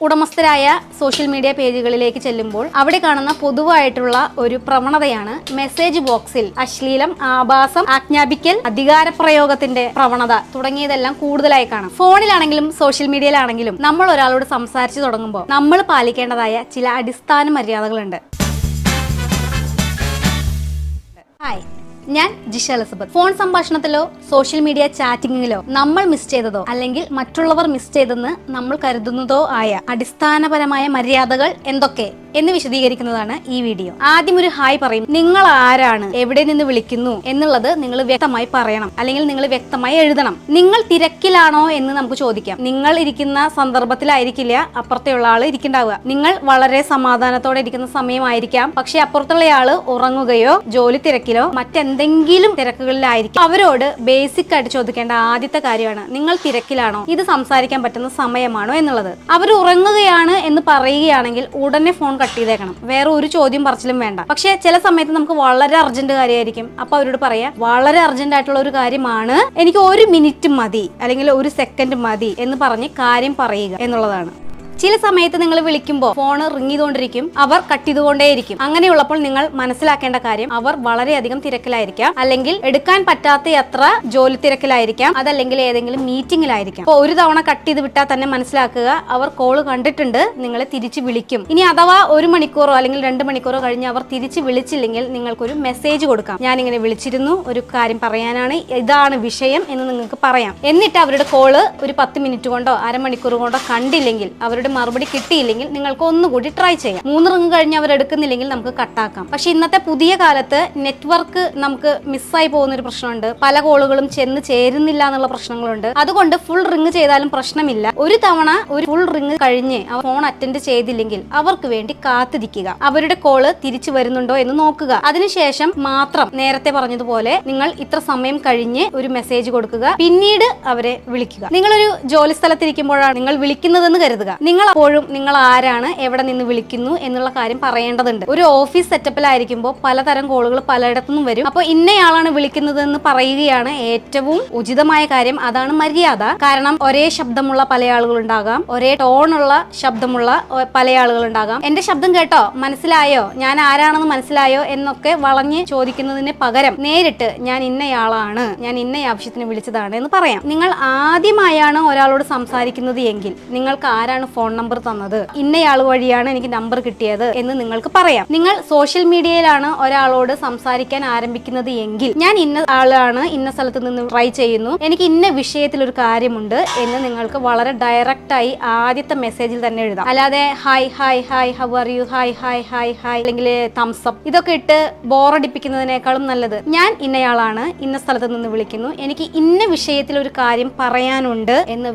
ഉടമസ്ഥരായ social media പേജുകളിലേക്ക് ചെല്ലുമ്പോൾ അവിടെ കാണുന്ന പൊതുവായിട്ടുള്ള ഒരു പ്രവണതയാണ് മെസ്സേജ് ബോക്സിൽ അശ്ലീലം ആഭാസം ആജ്ഞാപിക്കൽ അധികാരപ്രയോഗത്തിന്റെ പ്രവണത തുടങ്ങിയതെല്ലാം കൂടുതലായി കാണാം. ഫോണിലാണെങ്കിലും സോഷ്യൽ മീഡിയയിലാണെങ്കിലും നമ്മൾ ഒരാളോട് സംസാരിച്ചു തുടങ്ങുമ്പോൾ നമ്മൾ പാലിക്കേണ്ടതായ ചില അടിസ്ഥാന മര്യാദകളുണ്ട്. ഹായ് ഞാൻ ജിഷ എലിസബത്ത്. ഫോൺ സംഭാഷണത്തിലോ സോഷ്യൽ മീഡിയ ചാറ്റിംഗിലോ നമ്മൾ മിസ് ചെയ്തതോ അല്ലെങ്കിൽ മറ്റുള്ളവർ മിസ് ചെയ്തെന്ന് നമ്മൾ കരുതുന്നതോ ആയ അടിസ്ഥാനപരമായ മര്യാദകൾ എന്തൊക്കെ? എന്ന് വിശദീകരിക്കുന്നതാണ് ഈ വീഡിയോ. ആദ്യം ഒരു ഹായ് പറയും. നിങ്ങൾ ആരാണ്? എവിടെ നിന്ന് വിളിക്കുന്നു? എന്നുള്ളത് നിങ്ങൾ വ്യക്തമായി പറയണം. അല്ലെങ്കിൽ നിങ്ങൾ വ്യക്തമായി എഴുതണം. നിങ്ങൾ തിരക്കിലാണോ? എന്ന് നമുക്ക് ചോദിക്കാം. നിങ്ങൾ ഇരിക്കുന്ന സന്ദർഭത്തിലായിരിക്കില്ല അപ്പുറത്തെയുള്ള ആൾ ഇരിക്കുന്നുണ്ടാവുക നിങ്ങൾ വളരെ സമാധാനത്തോടെ ഇരിക്കുന്ന സമയമായിരിക്കാം. പക്ഷെ അപ്പുറത്തുള്ള ആൾ ഉറങ്ങുകയോ ജോലി തിരക്കിലോ മറ്റെന്തെങ്കിലും തിരക്കുകളിലായിരിക്കും. അവരോട് ബേസിക് ആയിട്ട് ചോദിക്കേണ്ട ആദ്യത്തെ കാര്യമാണ് നിങ്ങൾ തിരക്കിലാണോ? ഇത് സംസാരിക്കാൻ പറ്റുന്ന സമയമാണോ? എന്നുള്ളത്. അവർ ഉറങ്ങുകയാണ് എന്ന് പറയുകയാണെങ്കിൽ ഉടനെ ഫോൺ കട്ട് ചെയ്തേക്കണം. വേറെ ഒരു ചോദ്യം പറച്ചിലും വേണ്ട. പക്ഷെ ചില സമയത്ത് നമുക്ക് വളരെ അർജന്റ് കാര്യമായിരിക്കും. അപ്പൊ അവരോട് പറയാം വളരെ അർജന്റ് ആയിട്ടുള്ള ഒരു കാര്യമാണ്. എനിക്ക് ഒരു മിനിറ്റ് മതി. അല്ലെങ്കിൽ ഒരു സെക്കൻഡ് മതി. എന്ന് പറഞ്ഞ് കാര്യം പറയുക എന്നുള്ളതാണ്. ചില സമയത്ത് നിങ്ങൾ വിളിക്കുമ്പോൾ ഫോൺ റിങ് ചെയ്തുകൊണ്ടിരിക്കും അവർ കട്ട് ചെയ്തുകൊണ്ടേയിരിക്കും. അങ്ങനെയുള്ളപ്പോൾ നിങ്ങൾ മനസ്സിലാക്കേണ്ട കാര്യം അവർ വളരെയധികം തിരക്കിലായിരിക്കാം. അല്ലെങ്കിൽ എടുക്കാൻ പറ്റാത്ത അത്ര ജോലി തിരക്കിലായിരിക്കാം. അതല്ലെങ്കിൽ ഏതെങ്കിലും മീറ്റിംഗിലായിരിക്കാം അപ്പോൾ ഒരു തവണ കട്ട് ചെയ്ത് വിട്ടാൽ തന്നെ മനസ്സിലാക്കുക അവർ കോൾ കണ്ടിട്ടുണ്ട് നിങ്ങളെ തിരിച്ച് വിളിക്കും. ഇനി അഥവാ ഒരു മണിക്കൂറോ അല്ലെങ്കിൽ രണ്ട് മണിക്കൂറോ കഴിഞ്ഞ് അവർ തിരിച്ച് വിളിച്ചില്ലെങ്കിൽ നിങ്ങൾക്കൊരു മെസ്സേജ് കൊടുക്കാം. ഞാനിങ്ങനെ വിളിച്ചിരുന്നു ഒരു കാര്യം പറയാനാണ് ഇതാണ് വിഷയം എന്ന് നിങ്ങൾക്ക് പറയാം. എന്നിട്ട് അവരുടെ കോൾ ഒരു പത്ത് മിനിറ്റ് കൊണ്ടോ അരമണിക്കൂർ കൊണ്ടോ കണ്ടില്ലെങ്കിൽ അവരുടെ മറുപടി കിട്ടിയില്ലെങ്കിൽ നിങ്ങൾക്ക് ഒന്നുകൂടി ട്രൈ ചെയ്യാം. മൂന്ന് റിങ് കഴിഞ്ഞ് അവർ എടുക്കുന്നില്ലെങ്കിൽ നമുക്ക് കട്ടാക്കാം പക്ഷെ ഇന്നത്തെ പുതിയ കാലത്ത് നെറ്റ്വർക്ക് നമുക്ക് മിസ്സായി പോകുന്ന ഒരു പ്രശ്നമുണ്ട്. പല കോളുകളും ചെന്ന് ചേരുന്നില്ല എന്നുള്ള പ്രശ്നങ്ങളുണ്ട്. അതുകൊണ്ട് ഫുൾ റിങ് ചെയ്താലും പ്രശ്നമില്ല. ഒരു തവണ ഒരു ഫുൾ റിങ് കഴിഞ്ഞ് അവർ ഫോൺ അറ്റൻഡ് ചെയ്തില്ലെങ്കിൽ അവർക്ക് വേണ്ടി കാത്തിരിക്കുക. അവരുടെ കോൾ തിരിച്ചു വരുന്നുണ്ടോ എന്ന് നോക്കുക. അതിനുശേഷം മാത്രം നേരത്തെ പറഞ്ഞതുപോലെ നിങ്ങൾ ഇത്ര സമയം കഴിഞ്ഞ് ഒരു മെസ്സേജ് കൊടുക്കുക. പിന്നീട് അവരെ വിളിക്കുക. നിങ്ങളൊരു ജോലി സ്ഥലത്തിരിക്കുമ്പോഴാണ് നിങ്ങൾ വിളിക്കുന്നതെന്ന് കരുതുക. നിങ്ങൾ അപ്പോഴും നിങ്ങൾ ആരാണ് എവിടെ നിന്ന് വിളിക്കുന്നു എന്നുള്ള കാര്യം പറയേണ്ടതുണ്ട്. ഒരു ഓഫീസ് സെറ്റപ്പിലായിരിക്കുമ്പോൾ പലതരം കോളുകൾ പലയിടത്തുനിന്നും വരും. അപ്പോൾ ഇന്നയാളാണ് വിളിക്കുന്നതെന്ന് പറയുകയാണ് ഏറ്റവും ഉചിതമായ കാര്യം. അതാണ് മര്യാദ. കാരണം ഒരേ ശബ്ദമുള്ള പല ആളുകളുണ്ടാകാം ഒരേ ടോണുള്ള ശബ്ദമുള്ള പല ആളുകളുണ്ടാകാം എന്റെ ശബ്ദം കേട്ടോ? മനസ്സിലായോ? ഞാൻ ആരാണെന്ന് മനസ്സിലായോ? എന്നൊക്കെ വളഞ്ഞ് ചോദിക്കുന്നതിന് പകരം നേരിട്ട് ഞാൻ ഇന്നയാളാണ്. ഞാൻ ഇന്ന ആവശ്യത്തിന് വിളിച്ചതാണ് എന്ന് പറയാം. നിങ്ങൾ ആദ്യമായാണ് ഒരാളോട് സംസാരിക്കുന്നത് എങ്കിൽ നിങ്ങൾക്ക് ആരാണ് ഫോൺ നമ്പർ തന്നത്. ഇന്നയാൾ വഴിയാണ് എനിക്ക് നമ്പർ കിട്ടിയത് എന്ന് നിങ്ങൾക്ക് പറയാം. നിങ്ങൾ സോഷ്യൽ മീഡിയയിലാണ് ഒരാളോട് സംസാരിക്കാൻ ആരംഭിക്കുന്നത് എങ്കിൽ ഞാൻ ഇന്ന ആളാണ് ഇന്ന സ്ഥലത്ത് നിന്ന് ട്രൈ ചെയ്യുന്നു. എനിക്ക് ഇന്ന വിഷയത്തിൽ ഒരു കാര്യമുണ്ട് എന്ന് നിങ്ങൾക്ക് വളരെ ഡയറക്റ്റ് ആയി ആദ്യത്തെ മെസ്സേജിൽ തന്നെ എഴുതാം. അല്ലാതെ hi hi hi how are you? Hi hi hi hi അല്ലെങ്കിൽ തംസപ്പ് ഇതൊക്കെ ഇട്ട് ബോറടിപ്പിക്കുന്നതിനേക്കാളും നല്ലത് ഞാൻ ഇന്നയാളാണ് ഇന്ന സ്ഥലത്ത് നിന്ന് വിളിക്കുന്നു. എനിക്ക് ഇന്ന വിഷയത്തിൽ ഒരു കാര്യം പറയാനുണ്ട് എന്ന്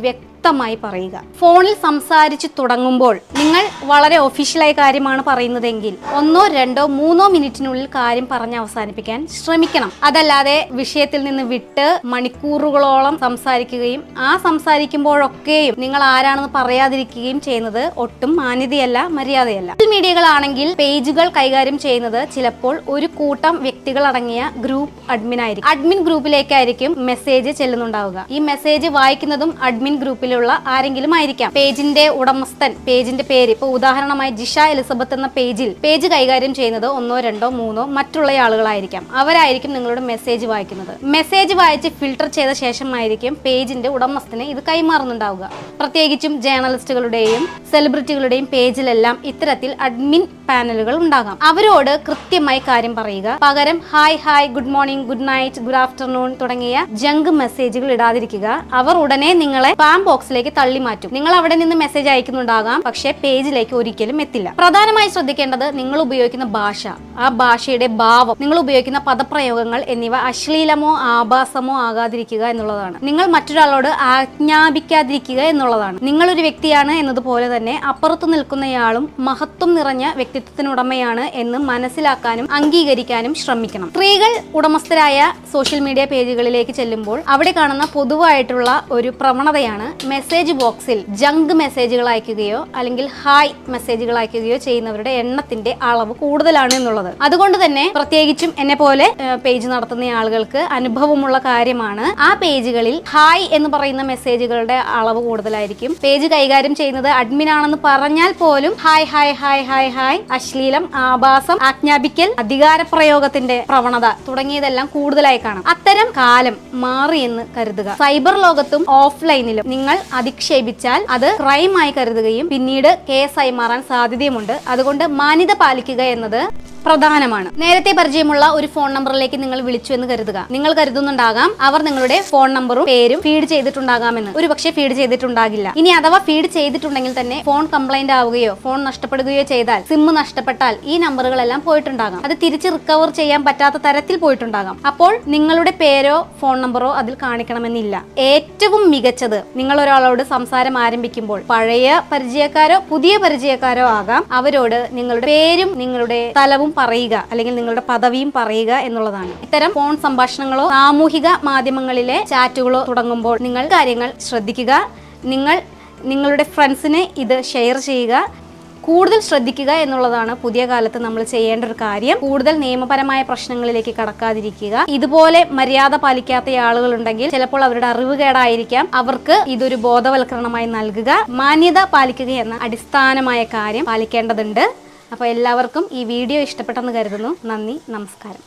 വ്യക്തമായി പറയുക. ഫോണിൽ സംസാരിച്ച് തുടങ്ങുമ്പോൾ നിങ്ങൾ വളരെ ഒഫീഷ്യലായ കാര്യമാണ് പറയുന്നതെങ്കിൽ ഒന്നോ രണ്ടോ മൂന്നോ മിനിറ്റിനുള്ളിൽ കാര്യം പറഞ്ഞ് അവസാനിപ്പിക്കാൻ ശ്രമിക്കണം. അതല്ലാതെ വിഷയത്തിൽ നിന്ന് വിട്ട് മണിക്കൂറുകളോളം സംസാരിക്കുകയും ആ സംസാരിക്കുമ്പോഴൊക്കെയും നിങ്ങൾ ആരാണെന്ന് പറയാതിരിക്കുകയും ചെയ്യുന്നത് ഒട്ടും മാന്യതയല്ല മര്യാദയല്ല. മീഡിയകളാണെങ്കിൽ പേജുകൾ കൈകാര്യം ചെയ്യുന്നത് ചിലപ്പോൾ ഒരു കൂട്ടം വ്യക്തികൾ അടങ്ങിയ ഗ്രൂപ്പ് അഡ്മിൻ ആയിരിക്കും അഡ്മിൻ ഗ്രൂപ്പിലേക്കായിരിക്കും മെസ്സേജ് ചെല്ലുന്നുണ്ടാവുക. ഈ മെസ്സേജ് വായിക്കുന്നതും അഡ്മിൻ ഗ്രൂപ്പിലുള്ള ആരെങ്കിലും ആയിരിക്കാം പേജിന്റെ ഉടമസ്ഥൻ പേജിന്റെ പേര്. ഇപ്പൊ ഉദാഹരണമായി ജിഷ എലിസബത്ത് എന്ന പേജിൽ പേജ് കൈകാര്യം ചെയ്യുന്നത് ഒന്നോ രണ്ടോ മൂന്നോ മറ്റുള്ള ആളുകളായിരിക്കാം അവരായിരിക്കും നിങ്ങളുടെ മെസ്സേജ് വായിക്കുന്നത്. മെസ്സേജ് വായിച്ച് ഫിൽട്ടർ ചെയ്ത ശേഷമായിരിക്കും പേജിന്റെ ഉടമസ്ഥന് ഇത് കൈമാറുന്നുണ്ടാവുക. പ്രത്യേകിച്ചും ജേർണലിസ്റ്റുകളുടെയും സെലിബ്രിറ്റികളുടെയും പേജിലെല്ലാം ഇത്തരത്തിൽ അഡ്മിൻ പാനലുകൾ ഉണ്ടാകാം. അവരോട് കൃത്യമായി കാര്യം പറയുക. പകരം hi hi good morning good night good afternoon തുടങ്ങിയ ജങ്ക് മെസ്സേജുകൾ ഇടാതിരിക്കുക. അവർ ഉടനെ നിങ്ങളെ സ്പാം ബോക്സിലേക്ക് തള്ളി മാറ്റും. നിങ്ങൾ അവിടെ നിന്ന് മെസ്സേജ് അയക്കുന്നുണ്ടാകാം പക്ഷേ പേജിലേക്ക് ഒരിക്കലും എത്തില്ല. പ്രധാനമായി ശ്രദ്ധിക്കേണ്ടത് നിങ്ങൾ ഉപയോഗിക്കുന്ന ഭാഷ. ആ ഭാഷയുടെ ഭാവം നിങ്ങൾ ഉപയോഗിക്കുന്ന പദപ്രയോഗങ്ങൾ എന്നിവ അശ്ലീലമോ ആഭാസമോ ആകാതിരിക്കുക എന്നുള്ളതാണ്. നിങ്ങൾ മറ്റൊരാളോട് ആജ്ഞാപിക്കാതിരിക്കുക എന്നുള്ളതാണ്. നിങ്ങളൊരു വ്യക്തിയാണ് എന്നതുപോലെ തന്നെ അപ്പുറത്തു നിൽക്കുന്നയാളും മഹത്വം നിറഞ്ഞ വ്യക്തിത്വത്തിനുടമയാണ് എന്ന് മനസ്സിലാക്കാനും അംഗീകരിക്കാനും ശ്രമിക്കണം. സ്ത്രീകൾ ഉടമസ്ഥരായ സോഷ്യൽ മീഡിയ പേജുകളിലേക്ക് ചെല്ലുമ്പോൾ അവിടെ കാണുന്ന പൊതുവായിട്ടുള്ള ഒരു പ്രവണതയാണ് മെസ്സേജ് ബോക്സിൽ ജങ്ക് മെസ്സേജുകൾ അയക്കുകയോ അല്ലെങ്കിൽ ഹായ് മെസ്സേജുകൾ അയക്കുകയോ ചെയ്യുന്നവരുടെ എണ്ണത്തിന്റെ അളവ് കൂടുതലാണ് എന്നുള്ളത്. അതുകൊണ്ട് തന്നെ പ്രത്യേകിച്ചും എന്നെ പോലെ പേജ് നടത്തുന്ന ആളുകൾക്ക് അനുഭവമുള്ള കാര്യമാണ് ആ പേജുകളിൽ ഹായ് എന്ന് പറയുന്ന മെസ്സേജുകളുടെ അളവ് കൂടുതലായിരിക്കും. പേജ് കൈകാര്യം ചെയ്യുന്നത് അഡ്മിൻ ആണെന്ന് പറഞ്ഞാൽ പോലും hi hi hi hi hi അശ്ലീലം ആഭാസം ആജ്ഞാപിക്കൽ അധികാരപ്രയോഗത്തിന്റെ പ്രവണത തുടങ്ങിയതെല്ലാം കൂടുതലായി കാണാം. അത്തരം കാലം മാറിയെന്ന് കരുതുക. സൈബർ ലോകത്തും ഓഫ്ലൈനിലും നിങ്ങൾ അധിക്ഷേപിച്ചാൽ അത് ക്രൈമായി കരുതുകയും പിന്നീട് കേസായി മാറാൻ സാധ്യതയുമുണ്ട്. അതുകൊണ്ട് മാന്യത പാലിക്കുക എന്നത് പ്രധാനമാണ്. നേരത്തെ പരിചയമുള്ള ഒരു ഫോൺ നമ്പറിലേക്ക് നിങ്ങൾ വിളിച്ചു എന്ന് കരുതുക. നിങ്ങൾ കരുതുന്നുണ്ടാകാം അവർ നിങ്ങളുടെ ഫോൺ നമ്പറും പേരും ഫീഡ് ചെയ്തിട്ടുണ്ടാകാമെന്ന്. ഒരു പക്ഷേ ഫീഡ് ചെയ്തിട്ടുണ്ടാകില്ല. ഇനി അഥവാ ഫീഡ് ചെയ്തിട്ടുണ്ടെങ്കിൽ തന്നെ ഫോൺ കംപ്ലൈന്റ് ആവുകയോ ഫോൺ നഷ്ടപ്പെടുകയോ ചെയ്താൽ സിം നഷ്ടപ്പെട്ടാൽ ഈ നമ്പറുകളെല്ലാം പോയിട്ടുണ്ടാകാം. അത് തിരിച്ച് റിക്കവർ ചെയ്യാൻ പറ്റാത്ത തരത്തിൽ പോയിട്ടുണ്ടാകാം. അപ്പോൾ നിങ്ങളുടെ പേരോ ഫോൺ നമ്പറോ അതിൽ കാണിക്കണമെന്നില്ല. ഏറ്റവും മികച്ചത് നിങ്ങൾ ഒരാളോട് സംസാരം ആരംഭിക്കുമ്പോൾ പഴയ പരിചയക്കാരോ പുതിയ പരിചയക്കാരോ ആകാം. അവരോട് നിങ്ങളുടെ പേരും നിങ്ങളുടെ സ്ഥലവും പറയുക അല്ലെങ്കിൽ നിങ്ങളുടെ പദവിയും പറയുക എന്നുള്ളതാണ്. ഇത്തരം ഫോൺ സംഭാഷണങ്ങളോ സാമൂഹിക മാധ്യമങ്ങളിലെ ചാറ്റുകളോ തുടങ്ങുമ്പോൾ നിങ്ങൾ കാര്യങ്ങൾ ശ്രദ്ധിക്കുക. നിങ്ങൾ നിങ്ങളുടെ ഫ്രണ്ട്സിനെ ഇത് ഷെയർ ചെയ്യുക. കൂടുതൽ ശ്രദ്ധിക്കുക എന്നുള്ളതാണ് പുതിയ കാലത്ത് നമ്മൾ ചെയ്യേണ്ട ഒരു കാര്യം. കൂടുതൽ നിയമപരമായ പ്രശ്നങ്ങളിലേക്ക് കടക്കാതിരിക്കുക. ഇതുപോലെ മര്യാദ പാലിക്കാത്ത ആളുകളുണ്ടെങ്കിൽ ചിലപ്പോൾ അവരുടെ അറിവ് കേടായിരിക്കാം. അവർക്ക് ഇതൊരു ബോധവൽക്കരണമായി നൽകുക. മാന്യത പാലിക്കുക എന്ന അടിസ്ഥാനമായ കാര്യം പാലിക്കേണ്ടതുണ്ട്. അപ്പോൾ എല്ലാവർക്കും ഈ വീഡിയോ ഇഷ്ടപ്പെട്ടെന്ന് കരുതുന്നു. നന്ദി നമസ്കാരം.